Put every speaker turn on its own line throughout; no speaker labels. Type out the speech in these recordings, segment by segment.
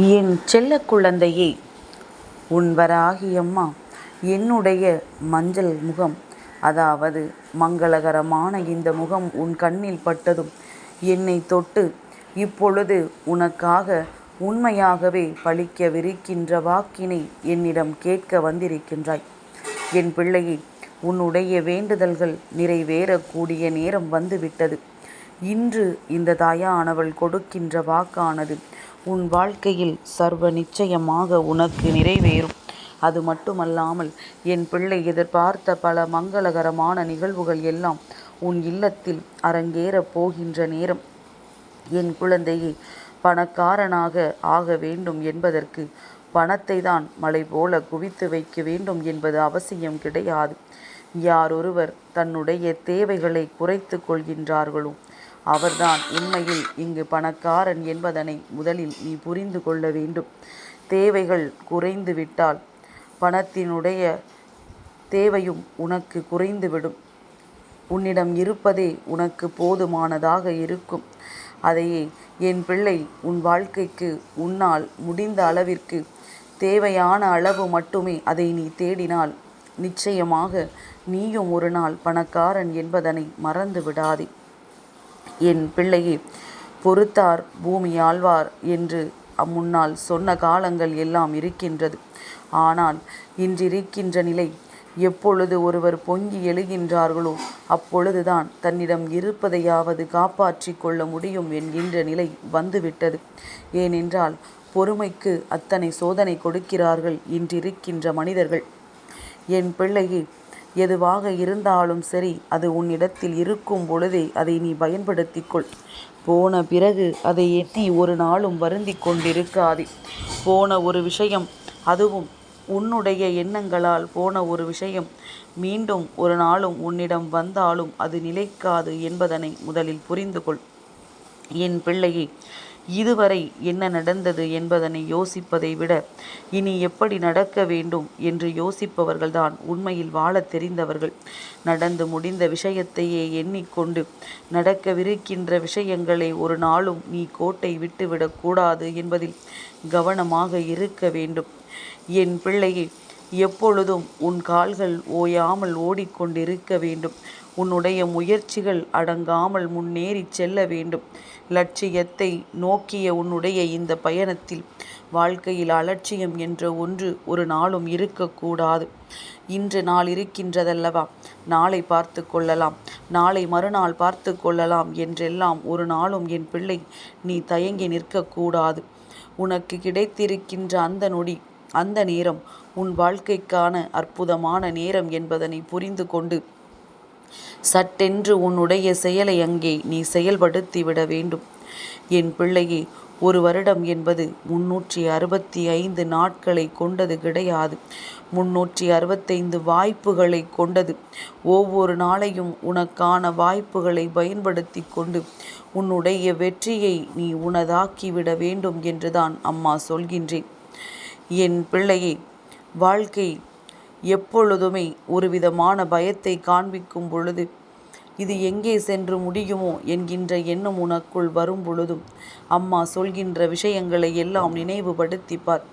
என் செல்ல குழந்தையே உன் வராகியம்மா என்னுடைய மஞ்சள் முகம். அதாவது மங்களகரமான இந்த முகம் உன் கண்ணில் பட்டதும் என்னை தொட்டு இப்பொழுது உனக்காக உண்மையாகவே பழிக்கவிருக்கின்ற வாக்கினை என்னிடம் கேட்க வந்திருக்கின்றாய். என் பிள்ளையே உன்னுடைய வேண்டுதல்கள் நிறைவேறக்கூடிய நேரம் வந்துவிட்டது. இன்று இந்த தாயானவள் கொடுக்கின்ற வாக்கானது உன் வாழ்க்கையில் சர்வ நிச்சயமாக உனக்கு நிறைவேறும். அது மட்டுமல்லாமல் என் பிள்ளை எதிர்பார்த்த பல மங்களகரமான நிகழ்வுகள் எல்லாம் உன் இல்லத்தில் அரங்கேறப் போகின்ற நேரம். என் குழந்தையை பணக்காரனாக ஆக வேண்டும் என்பதற்கு பணத்தை தான் மலை போல குவித்து வைக்க வேண்டும் என்பது அவசியம் கிடையாது. யாரொருவர் தன்னுடைய தேவைகளை குறைத்து கொள்கின்றார்களோ அவர்தான். உண்மையில் இங்கு பணக்காரன் என்பதனை முதலில் நீ புரிந்து கொள்ள வேண்டும். தேவைகள் குறைந்து விட்டால் பணத்தினுடைய தேவையும் உனக்கு குறைந்துவிடும். உன்னிடம் இருப்பதே உனக்கு போதுமானதாக இருக்கும். அதையே என் பிள்ளை உன் வாழ்க்கைக்கு உன்னால் முடிந்த அளவிற்கு தேவையான அளவு மட்டுமே அதை நீ தேடினால் நிச்சயமாக நீயும் ஒரு நாள் பணக்காரன் என்பதனை மறந்து விடாதே என் பிள்ளையே பொறுத்தார் பூமி ஆழ்வார் என்று அம்முன்னால் சொன்ன காலங்கள் எல்லாம் இருக்கின்றது. ஆனால் இன்றிருக்கின்ற நிலை எப்பொழுது ஒருவர் பொங்கி எழுகின்றார்களோ அப்பொழுதுதான் தன்னிடம் இருப்பதையாவது காப்பாற்றி கொள்ள முடியும் என்கின்ற நிலை வந்துவிட்டது. ஏனென்றால் பொறுமைக்கு அத்தனை சோதனை கொடுக்கிறார்கள் இன்றிருக்கின்ற மனிதர்கள். என் பிள்ளையே எதுவாக இருந்தாலும் சரி அது உன்னிடத்தில் இருக்கும் பொழுதே அதை நீ பயன்படுத்திக்கொள். போன பிறகு அதை எண்ணி ஒரு நாளும் வருந்தி கொண்டிருக்காதே. போன ஒரு விஷயம் அதுவும் உன்னுடைய எண்ணங்களால் போன ஒரு விஷயம். மீண்டும் ஒரு நாளும் உன்னிடம் வந்தாலும் அது நிலைக்காது என்பதனை முதலில் புரிந்து கொள் என் பிள்ளையை இதுவரை என்ன நடந்தது என்பதனை யோசிப்பதை விட இனி எப்படி நடக்க வேண்டும் என்று யோசிப்பவர்கள்தான் உண்மையில் வாழத் தெரிந்தவர்கள். நடந்து முடிந்த விஷயத்தையே எண்ணிக்கொண்டு நடக்கவிருக்கின்ற விஷயங்களை ஒரு நாளும் நீ கோட்டை விட்டுவிடக்கூடாது என்பதில் கவனமாக இருக்க வேண்டும். என் பிள்ளையை எப்பொழுதும் உன் கால்கள் ஓயாமல் ஓடிக்கொண்டிருக்க வேண்டும். உன்னுடைய முயற்சிகள் அடங்காமல் முன்னேறி செல்ல வேண்டும். லட்சியத்தை நோக்கிய உன்னுடைய இந்த பயணத்தில் வாழ்க்கையில் அலட்சியம் என்ற ஒன்று ஒரு நாளும் இருக்கக்கூடாது. இன்று நாள் இருக்கின்றதல்லவா? நாளை பார்த்து கொள்ளலாம். நாளை மறுநாள் பார்த்து கொள்ளலாம் என்றெல்லாம் ஒரு நாளும் என் பிள்ளை நீ தயங்கி நிற்கக்கூடாது. உனக்கு கிடைத்திருக்கின்ற அந்த நொடி அந்த நேரம் உன் வாழ்க்கைக்கான அற்புதமான நேரம் என்பதனை புரிந்து கொண்டு சட்டென்று உன்னுடைய செயலை அங்கே நீ செயல்படுத்திவிட வேண்டும். என் பிள்ளையே ஒரு வருடம் என்பது முன்னூற்றி அறுபத்தி ஐந்து நாட்களை கொண்டது கிடையாது. முன்னூற்றி அறுபத்தைந்து வாய்ப்புகளை கொண்டது. ஒவ்வொரு நாளையும் உனக்கான வாய்ப்புகளை பயன்படுத்தி கொண்டு உன்னுடைய வெற்றியை நீ உனதாக்கிவிட வேண்டும் என்றுதான் அம்மா சொல்கின்றேன். என் பிள்ளையே வாழ்க்கை எப்பொழுதுமே ஒரு விதமான பயத்தை காண்பிக்கும் பொழுது இது எங்கே சென்று முடியுமோ என்கின்ற எண்ணம் உனக்குள் வரும் பொழுதும் அம்மா சொல்கின்ற விஷயங்களை எல்லாம் நினைவுபடுத்திப்பார்.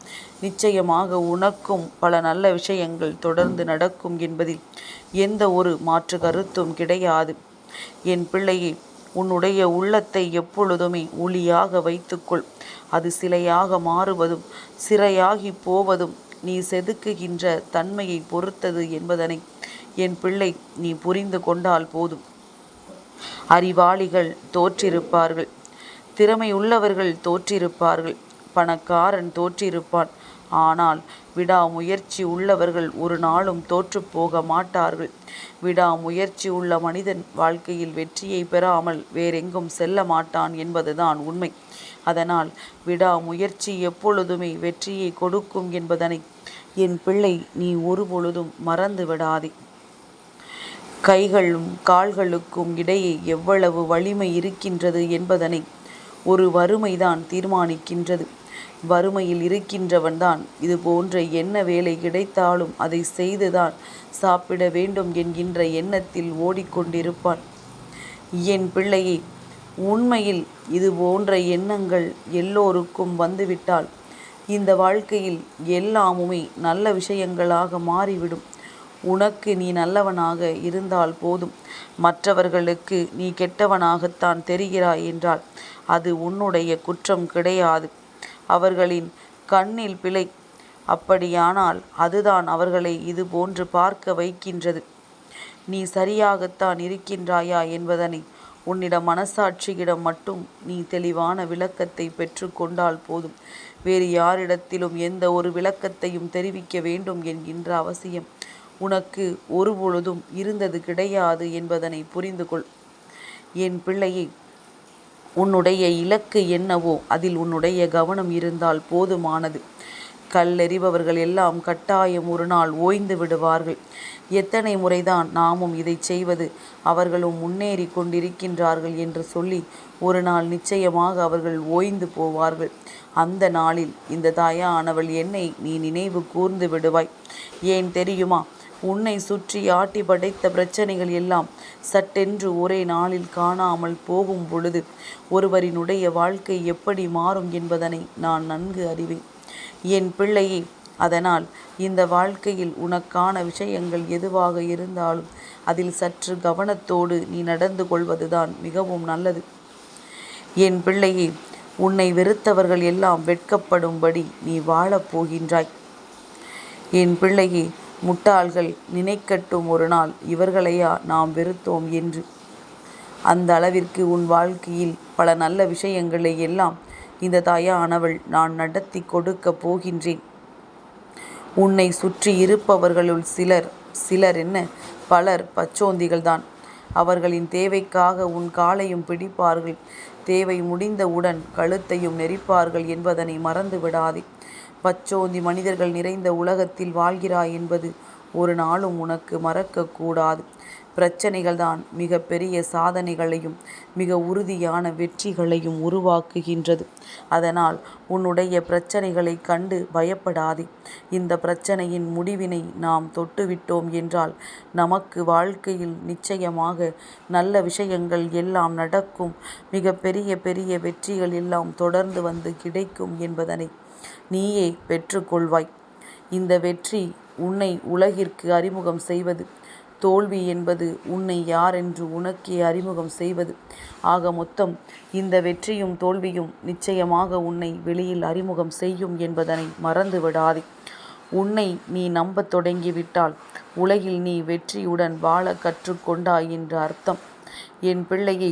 நிச்சயமாக உனக்கும் பல நல்ல விஷயங்கள் தொடர்ந்து நடக்கும் என்பதில் எந்த ஒரு மாற்று கருத்தும் கிடையாது. என் பிள்ளையே உன்னுடைய உள்ளத்தை எப்பொழுதுமே ஒளியாக வைத்துக்கொள். அது சிலையாக மாறுவதும் சிறையாகி போவதும் நீ செதுக்குகின்ற தன்மையை பொறுத்தது என்பதனை என் பிள்ளை நீ புரிந்து கொண்டால் போதும். அறிவாளிகள் தோற்றிருப்பார்கள். திறமை உள்ளவர்கள் தோற்றிருப்பார்கள். பணக்காரன் தோற்றிருப்பான். ஆனால் விடாமுயற்சி உள்ளவர்கள் ஒரு நாளும் தோற்று போக மாட்டார்கள். விடாமுயற்சி உள்ள மனிதன் வாழ்க்கையில் வெற்றியை பெறாமல் வேறெங்கும் செல்ல மாட்டான் என்பதுதான் உண்மை. அதனால் விடாமுயற்சி எப்பொழுதுமே வெற்றியை கொடுக்கும் என்பதனை என் பிள்ளை நீ ஒருபொழுதும் மறந்து விடாதே. கைகளும் கால்களுக்கும் இடையே எவ்வளவு வலிமை இருக்கின்றது என்பதனை ஒரு வறுமைதான் தீர்மானிக்கின்றது. வறுமையில் இருக்கின்றவன்தான் இது போன்ற என்ன வேலை கிடைத்தாலும் அதை செய்துதான் சாப்பிட வேண்டும் என்கின்ற எண்ணத்தில் ஓடிக்கொண்டிருப்பான். என் பிள்ளையை உண்மையில் இது போன்ற எண்ணங்கள் எல்லோருக்கும் வந்துவிட்டால் இந்த வாழ்க்கையில் எல்லாமுமே நல்ல விஷயங்களாக மாறிவிடும். உனக்கு நீ நல்லவனாக இருந்தால் போதும். மற்றவர்களுக்கு நீ கெட்டவனாகத்தான் தெரிகிறாய் என்றால் அது உன்னுடைய குற்றம் கிடையாது. அவர்களின் கண்ணில் பிழை. அப்படியானால் அதுதான் அவர்களை இது போன்று பார்க்க வைக்கின்றது. நீ சரியாகத்தான் இருக்கின்றாயா என்பதனை உன்னிடம் மனசாட்சியிடம் மட்டும் நீ தெளிவான விளக்கத்தை பெற்று கொண்டால் போதும். வேறு யாரிடத்திலும் எந்த ஒரு விளக்கத்தையும் தெரிவிக்க வேண்டும் என்கின்ற அவசியம் உனக்கு ஒருபொழுதும் இருந்தது கிடையாது என்பதனை புரிந்து கொள். என் பிள்ளையை உன்னுடைய இலக்கு என்னவோ அதில் உன்னுடைய கவனம் இருந்தால் போதுமானது. கல்லெறிபவர்கள் எல்லாம் கட்டாயம் ஒரு நாள் ஓய்ந்து விடுவார்கள். எத்தனை முறைதான் நாமும் இதை செய்வது அவர்களும் முன்னேறி கொண்டிருக்கின்றார்கள் என்று சொல்லி ஒரு நாள் நிச்சயமாக அவர்கள் ஓய்ந்து போவார்கள். அந்த நாளில் இந்த தாயானவள் என்னை நீ நினைவு கூர்ந்து விடுவாய். ஏன் தெரியுமா? உன்னை சுற்றி ஆட்டி படைத்த பிரச்சனைகள் எல்லாம் சட்டென்று ஒரே நாளில் காணாமல் போகும் பொழுது ஒருவரினுடைய வாழ்க்கை எப்படி மாறும் என்பதனை நான் நன்கு அறிவேன். என் பிள்ளையே அதனால் இந்த வாழ்க்கையில் உனக்கான விஷயங்கள் எதுவாக இருந்தாலும் அதில் சற்று கவனத்தோடு நீ நடந்து கொள்வதுதான் மிகவும் நல்லது. என் பிள்ளையே உன்னை வெறுத்தவர்கள் எல்லாம் வெட்கப்படும்படி நீ வாழப் போகின்றாய். என் பிள்ளையே முட்டாள்கள் நினைக்கட்டும் ஒரு நாள் இவர்களையா நாம் வெறுத்தோம் என்று. அந்த அளவிற்கு உன் வாழ்க்கையில் பல நல்ல விஷயங்களை எல்லாம் இந்த தாயானவள் நான் நடத்தி கொடுக்கப் போகின்றேன். உன்னை சுற்றி இருப்பவர்களுள் சிலர் சிலர் என்ன? பலர் பச்சோந்திகள்தான். அவர்களின் தேவைக்காக உன் காலையும் பிடிப்பார்கள். தேவை முடிந்தவுடன் கழுத்தையும் நெரிப்பார்கள் என்பதனை மறந்து விடாதே. பச்சோந்தி மனிதர்கள் நிறைந்த உலகத்தில் வாழ்கிறாய் என்பது ஒரு நாளும் உனக்கு மறக்கக்கூடாது பிரச்சனைகள் தான் மிக பெரிய சாதனைகளையும் மிக உறுதியான வெற்றிகளையும் உருவாக்குகின்றது. அதனால் உன்னுடைய பிரச்சனைகளை கண்டு பயப்படாதே. இந்த பிரச்சனையின் முடிவினை நாம் தொட்டுவிட்டோம் என்றால் நமக்கு வாழ்க்கையில் நிச்சயமாக நல்ல விஷயங்கள் எல்லாம் நடக்கும். மிக பெரிய பெரிய வெற்றிகள் எல்லாம் தொடர்ந்து வந்து கிடைக்கும் என்பதனை நீயே பெற்றுக்கொள்வாய். இந்த வெற்றி உன்னை உலகிற்கு அறிமுகம் செய்வது தோல்வி என்பது உன்னை யாரென்று உனக்கே அறிமுகம் செய்வது. ஆக மொத்தம் இந்த வெற்றியும் தோல்வியும் நிச்சயமாக உன்னை வெளியில் அறிமுகம் செய்யும் என்பதனை மறந்து விடாதே உன்னை நீ நம்பத் தொடங்கிவிட்டால் உலகில் நீ வெற்றியுடன் வாழ கற்றுக்கொண்டாய் என்று அர்த்தம். என் பிள்ளையை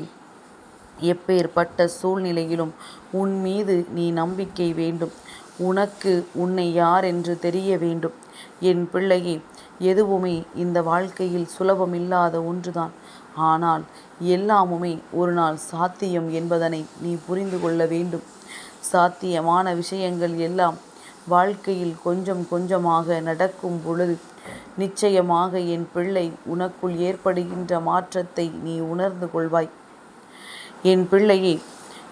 எப்பேற்பட்ட சூழ்நிலையிலும் உன் மீது நீ நம்பிக்கை வேண்டும். உனக்கு உன்னை யார் என்று தெரிய வேண்டும். என் பிள்ளையே எதுவுமே இந்த வாழ்க்கையில் சுலபமில்லாத ஒன்றுதான். ஆனால் எல்லாமுமே ஒரு நாள் சாத்தியம் என்பதனை நீ புரிந்து கொள்ள வேண்டும். சாத்தியமான விஷயங்கள் எல்லாம் வாழ்க்கையில் கொஞ்சம் கொஞ்சமாக நடக்கும் பொழுது நிச்சயமாக என் பிள்ளை உனக்குள் ஏற்படுகின்ற மாற்றத்தை நீ உணர்ந்து கொள்வாய். என் பிள்ளையே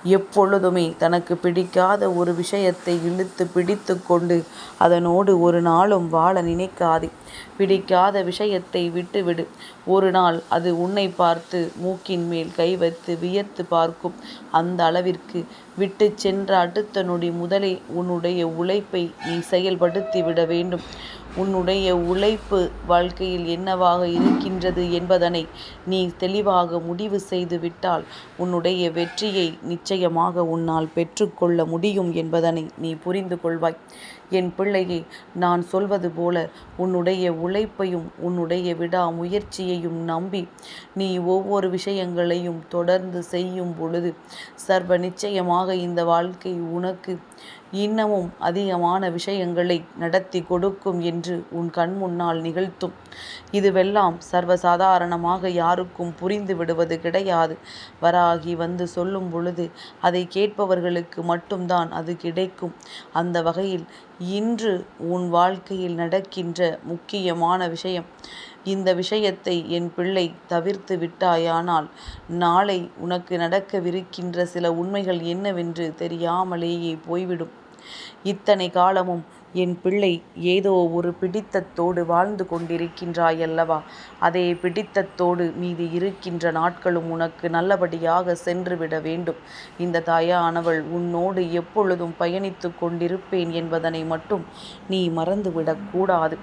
எப்பொழுதுமே தனக்கு பிடிக்காத ஒரு விஷயத்தை இழுத்து பிடித்து கொண்டு அதனோடு ஒரு நாளும் வாழ நினைக்காதே. பிடிக்காத விஷயத்தை விட்டுவிடு. ஒரு நாள் அது உன்னை பார்த்து மூக்கின் மேல் கை வைத்து வியர்த்து பார்க்கும். அந்த அளவிற்கு விட்டு சென்ற அடுத்த நொடி முதலே உன்னுடைய உழைப்பை நீ செயல்படுத்தி விட வேண்டும். உன்னுடைய உழைப்பு வாழ்க்கையில் என்னவாக இருக்கின்றது என்பதனை நீ தெளிவாக முடிவு செய்து விட்டால் உன்னுடைய வெற்றியை நிச்சயமாக உன்னால் பெற்றுக்கொள்ள முடியும் என்பதனை நீ புரிந்து கொள்வாய். என் பிள்ளையை நான் சொல்வது போல உன்னுடைய உழைப்பையும் உன்னுடைய விடா முயற்சியையும் நம்பி நீ ஒவ்வொரு விஷயங்களையும் தொடர்ந்து செய்யும் பொழுது சர்வ நிச்சயமாக இந்த வாழ்க்கை உனக்கு இன்னமும் அதிகமான விஷயங்களை நடத்தி கொடுக்கும் என்று உன் கண் முன்னால் நிகழ்த்தும். இதுவெல்லாம் சர்வசாதாரணமாக யாருக்கும் புரிந்து விடுவது கிடையாது. வராகி வந்து சொல்லும் பொழுது அதை கேட்பவர்களுக்கு மட்டும்தான் அது கிடைக்கும். அந்த வகையில் இன்று உன் வாழ்க்கையில் நடக்கின்ற முக்கியமான விஷயம் இந்த விஷயத்தை என் பிள்ளை தவிர்த்து விட்டாயானால் நாளை உனக்கு நடக்கவிருக்கின்ற சில உண்மைகள் என்னவென்று தெரியாமலேயே போய்விடும். இத்தனை காலமும் என் பிள்ளை ஏதோ ஒரு பிடித்தத்தோடு வாழ்ந்து கொண்டிருக்கின்றாயல்லவா? அதே பிடித்தத்தோடு மீது இருக்கின்ற நாட்களும் உனக்கு நல்லபடியாக சென்றுவிட வேண்டும். இந்த தாயானவள் உன்னோடு எப்பொழுதும் பயணித்து கொண்டிருப்பேன் என்பதனை மட்டும் நீ மறந்துவிடக் கூடாது.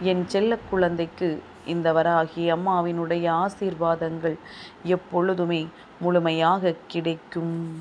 என் செல்ல குழந்தைக்கு இந்த வராகி அம்மாவினுடைய ஆசீர்வாதங்கள் எப்பொழுதுமே முழுமையாக கிடைக்கும்.